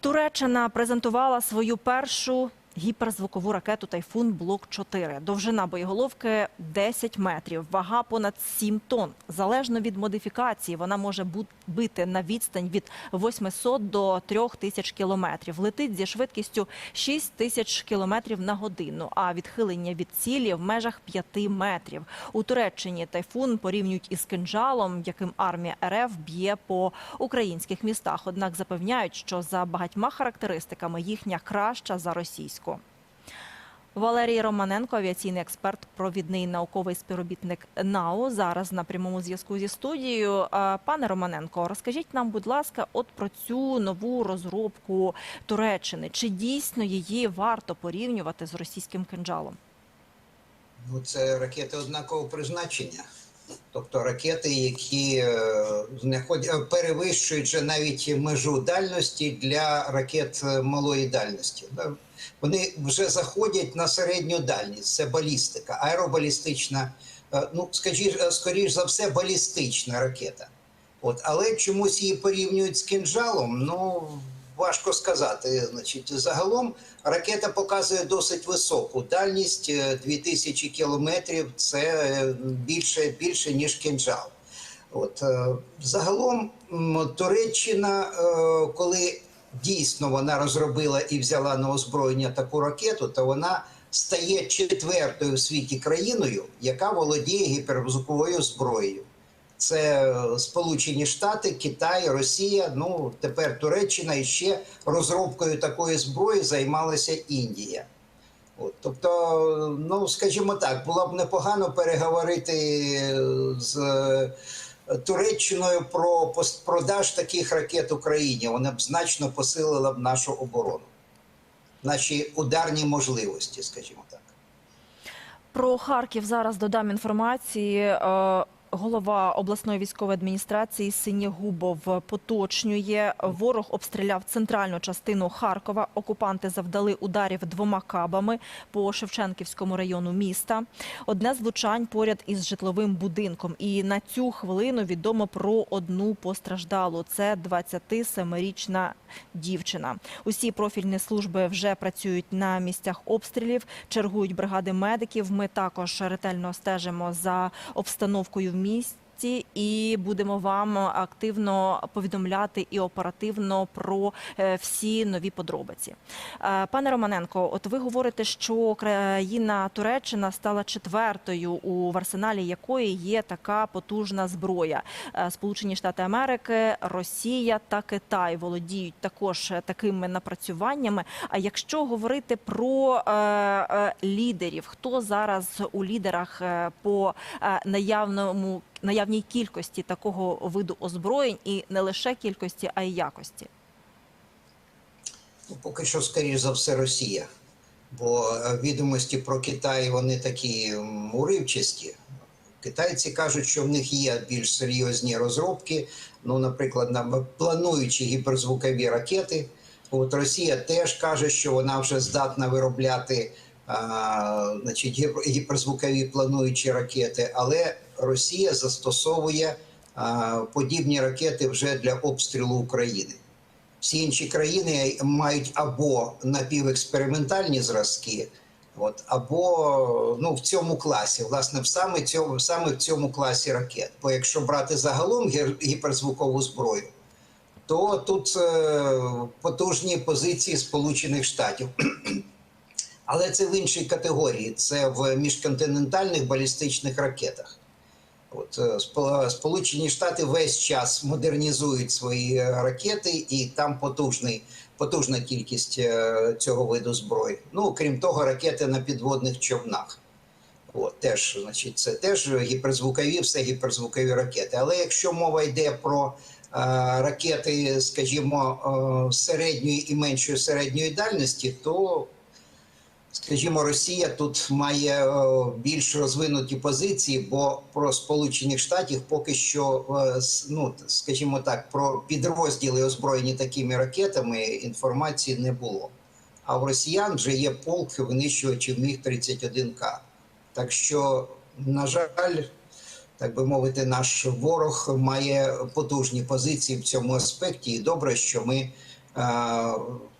Туреччина презентувала свою першу гіперзвукову ракету Тайфун Блок 4 Довжина боєголовки 10 метрів, вага понад 7 тонн. Залежно від модифікації, вона може бити на відстань від 800 до 3000 кілометрів. Летить зі швидкістю 6 тисяч кілометрів на годину, а відхилення від цілі в межах 5 метрів. У Туреччині тайфун порівнюють із кинджалом, яким армія РФ б'є по українських містах. Однак запевняють, що за багатьма характеристиками їхня краща за російську. Валерій Романенко, авіаційний експерт, провідний науковий співробітник НАУ, зараз на прямому зв'язку зі студією. Пане Романенко, розкажіть нам, будь ласка, от про цю нову розробку Туреччини. Чи дійсно її варто порівнювати з російським кинджалом? Ну, це ракети однакового призначення. Тобто ракети, які е, е, перевищують навіть межу дальності для ракет е, малої дальності. Вони вже заходять на середню дальність. Це балістика, аеробалістична, ну скажімо, е, скоріш за все, балістична ракета. От, але чомусь її порівнюють з кинжалом. Ну важко сказати. Значить, загалом ракета показує досить високу дальність е, 2000 кілометрів. Це е, більше, більше ніж кинжал. От е, загалом Туреччина, е, коли дійсно вона розробила і взяла на озброєння таку ракету, то вона стає четвертою в світі країною, яка володіє гіперзвуковою зброєю. Це е, Сполучені Штати, Китай, Росія. Ну тепер Туреччина і ще розробкою такої зброї займалася Індія. От, тобто, ну скажімо так, було б непогано переговорити е, з е, Туреччиною про продаж таких ракет Україні. Вона б значно посилила б нашу оборону, наші ударні можливості, скажімо так. Про Харків зараз додам інформації. Голова обласної військової адміністрації Синєгубов поточнює. Ворог обстріляв центральну частину Харкова. Окупанти завдали ударів двома кабами по Шевченківському району міста. Одне з влучань поряд із житловим будинком. І на цю хвилину відомо про одну постраждалу. Це 27-річна дівчина. Усі профільні служби вже працюють на місцях обстрілів, чергують бригади медиків. Ми також ретельно стежимо за обстановкою в มิส місті. І будемо вам активно повідомляти і оперативно про е, всі нові подробиці. Е, Пане Романенко, от ви говорите, що країна Туреччина стала четвертою, у арсеналі якої є така потужна зброя. Е, Сполучені Штати Америки, Росія та Китай володіють також такими напрацюваннями. А якщо говорити про лідерів, хто зараз у лідерах по наявному наявній кількості такого виду озброєнь, і не лише кількості, а й якості? Ну, поки що, скоріш за все, Росія. Бо е, відомості про Китай вони такі уривчасті. Китайці кажуть, що в них є більш серйозні розробки. Ну, наприклад, на плануючі гіперзвукові ракети. От Росія теж каже, що вона вже здатна виробляти а, значить, гіперзвукові плануючі ракети, але Росія застосовує подібні ракети вже для обстрілу України. Всі інші країни мають або напівекспериментальні зразки, от, або ну, в цьому класі, власне, в саме, цьому, саме в цьому класі ракет. Бо якщо брати загалом гіперзвукову зброю, то тут е, потужні позиції Сполучених Штатів. Але це в іншій категорії, це в міжконтинентальних балістичних ракетах. От е, Сполучені Штати весь час модернізують свої е, ракети, і там потужний, потужна кількість е, цього виду зброї. Ну крім того, ракети на підводних човнах. От, теж, значить, це теж гіперзвукові, все гіперзвукові ракети. Але якщо мова йде про е, ракети, скажімо, е, середньої і меншої середньої дальності, то Скажімо, Росія тут має е, більш розвинуті позиції, бо про Сполучених Штатів поки що, е, ну скажімо так, про підрозділи озброєні такими ракетами інформації не було. А в росіян вже є полк винищувачів міг 31 к Так що, на жаль, так би мовити, наш ворог має потужні позиції в цьому аспекті, і добре, що ми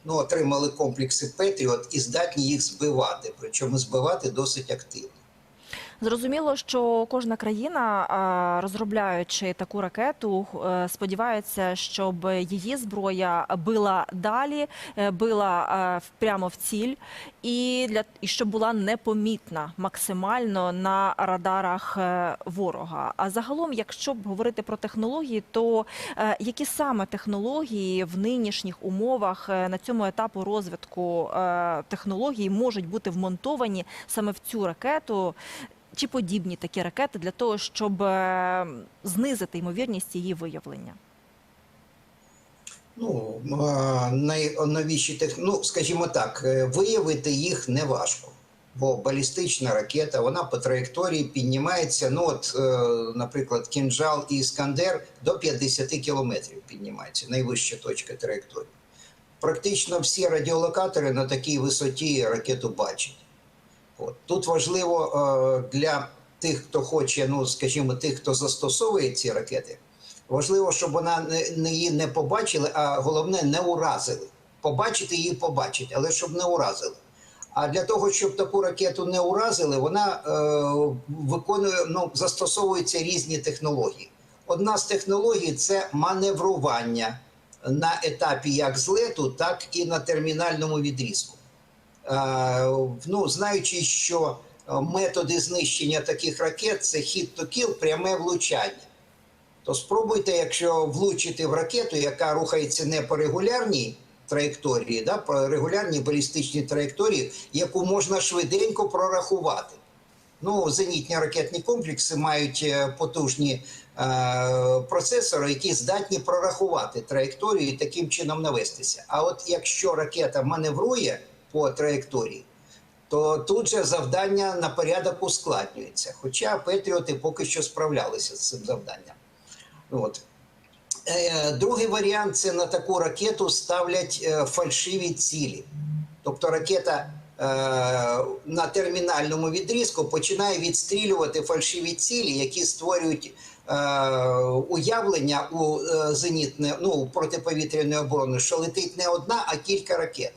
ну, отримали комплекси Петріот і здатні їх збивати, причому збивати досить активно. Зрозуміло, що кожна країна, розробляючи таку ракету, е, сподівається, щоб її зброя била далі, е, била е, прямо в ціль, і для і щоб була непомітна максимально на радарах е, ворога. А загалом, якщо б говорити про технології, то е, які саме технології в нинішніх умовах е, на цьому етапу розвитку технологій можуть бути вмонтовані саме в цю ракету? Чи подібні такі ракети для того, щоб знизити ймовірність її виявлення? Ну, найновіші тех... ну, скажімо так, е, виявити їх не важко. Бо балістична ракета, вона по траєкторії піднімається. Ну, от, е, наприклад, кінжал і іскандер до 50 кілометрів піднімається, найвища точка траєкторії. Практично всі радіолокатори на такій висоті ракету бачать. От. Тут важливо е, для тих, хто хоче, ну, скажімо, тих, хто застосовує ці ракети, важливо, щоб вона не, її не побачили, а головне не уразили. Побачити її побачить, але щоб не уразили. А для того, щоб таку ракету не уразили, вона е, виконує, ну, застосовуються різні технології. Одна з технологій це маневрування на етапі як злету, так і на термінальному відрізку. Е, ну, знаючи, що методи знищення таких ракет це хід то кіл, пряме влучання. То спробуйте, якщо влучити в ракету, яка рухається не по регулярній траєкторії, да, по регулярній балістичній траєкторії, яку можна швиденько прорахувати. Ну, зенітні ракетні комплекси мають е, потужні е, процесори, які здатні прорахувати траєкторію і таким чином навестися. А от якщо ракета маневрує по траєкторії, то тут же завдання на порядок ускладнюється. Хоча Петріоти поки що справлялися з цим завданням. От. Е, Другий варіант це на таку ракету ставлять е, фальшиві цілі. Тобто ракета е, на термінальному відрізку починає відстрілювати фальшиві цілі, які створюють уявлення у зенітне, ну, протиповітряної оборони, що летить не одна, а кілька ракет.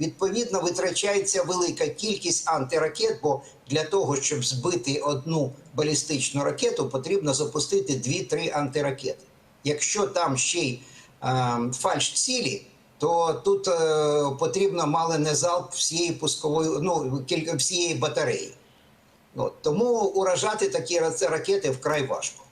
Відповідно, витрачається велика кількість антиракет, бо для того, щоб збити одну балістичну ракету, потрібно запустити 2-3 антиракети. Якщо там ще й е, фальш цілі, то тут е, потрібно мало не залп всієї пускової, ну кілька всієї батареї. От, тому уражати такі ракети вкрай важко.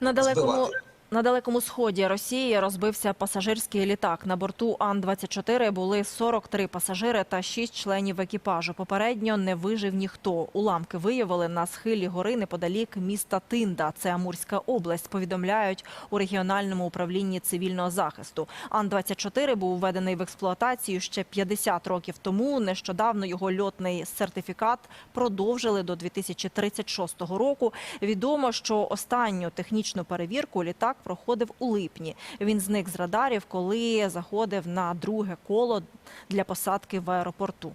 На далекому Збивати. На далекому сході Росії розбився пасажирський літак. На борту Ан-24 були 43 пасажири та 6 членів екіпажу. Попередньо не вижив ніхто. Уламки виявили на схилі гори неподалік міста Тинда. Це Амурська область. Повідомляють у регіональному управлінні цивільного захисту. Ан-24 був введений в експлуатацію ще 50 років тому. Нещодавно його льотний сертифікат продовжили до 2036 року. Відомо, що останню технічну перевірку літак проходив у липні. Він зник з радарів, коли заходив на друге коло для посадки в аеропорту.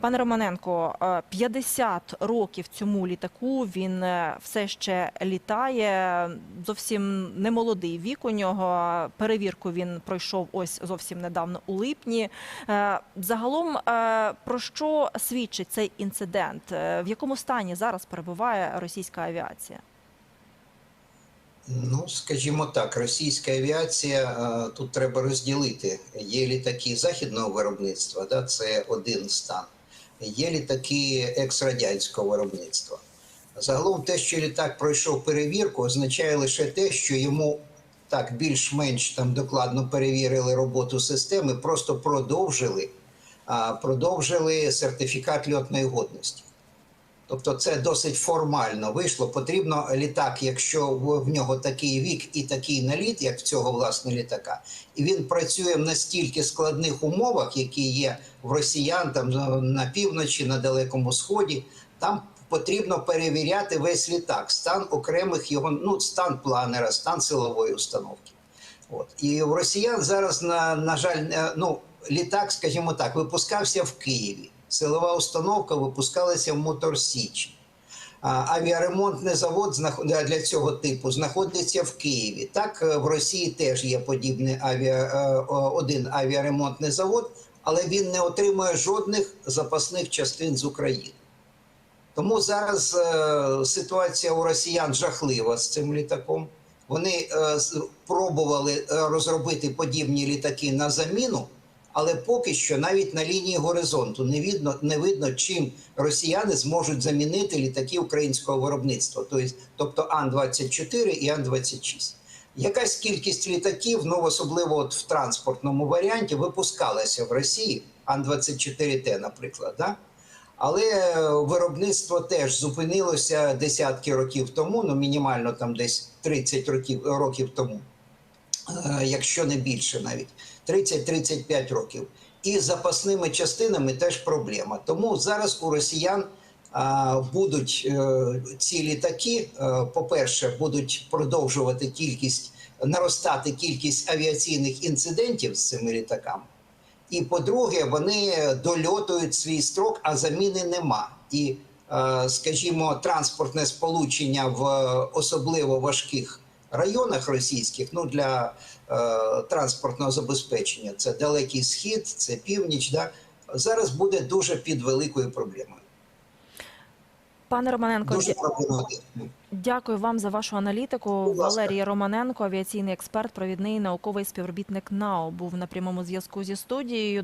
Пане Романенко, е, 50 років цьому літаку він е, все ще літає. Зовсім немолодий вік у нього. Перевірку він пройшов ось зовсім недавно у липні. Е, Загалом, е, про що свідчить цей інцидент? Е, В якому стані зараз перебуває російська авіація? Ну, скажімо так, російська авіація е, тут треба розділити. Є літаки західного виробництва, да, це один стан. Є літаки екс-радянського виробництва. Загалом те, що літак пройшов перевірку, означає лише те, що йому так більш-менш там докладно перевірили роботу системи, просто продовжили, продовжили сертифікат льотної годності. Тобто це досить формально вийшло. Потрібно літак, якщо в нього такий вік і такий наліт, як в цього власне літака, і він працює в настільки складних умовах, які є в росіян там на- на півночі, на далекому сході. Там потрібно перевіряти весь літак, стан окремих його, ну стан планера, стан силової установки. От і в росіян зараз на, на жаль, е, ну літак, скажімо так, випускався в Києві. Силова установка випускалася в Мотор Січі. Авіаремонтний завод для цього типу знаходиться в Києві. Так, е, в Росії теж є подібний авіа, е, один авіаремонтний завод, але він не отримує жодних запасних частин з України. Тому зараз е, ситуація у росіян жахлива з цим літаком. Вони пробували розробити подібні літаки на заміну, але поки що навіть на лінії горизонту не видно, не видно, чим росіяни зможуть замінити літаки українського виробництва, тобто, тобто Ан-24 і Ан-26. Якась кількість літаків, ну особливо от в транспортному варіанті, випускалася в Росії, Ан-24Т, наприклад. Да? Але е, виробництво теж зупинилося десятки років тому, ну мінімально там десь 30 років, років тому, е, якщо не більше навіть 30-35 років. І запасними частинами теж проблема. Тому зараз у росіян а, будуть е, ці літаки, е, по-перше, будуть продовжувати кількість наростати кількість авіаційних інцидентів з цими літаками. І по-друге, вони дольотують свій строк, а заміни нема. І, е, скажімо, транспортне сполучення в е, особливо важких районах російських, ну для е, транспортного забезпечення, це далекий схід, це північ. Да, зараз буде дуже під великою проблемою. Пане Романенко, Дуже дякую вам за вашу аналітику. Валерій Романенко, авіаційний експерт, провідний науковий співробітник НАО, був на прямому зв'язку зі студією.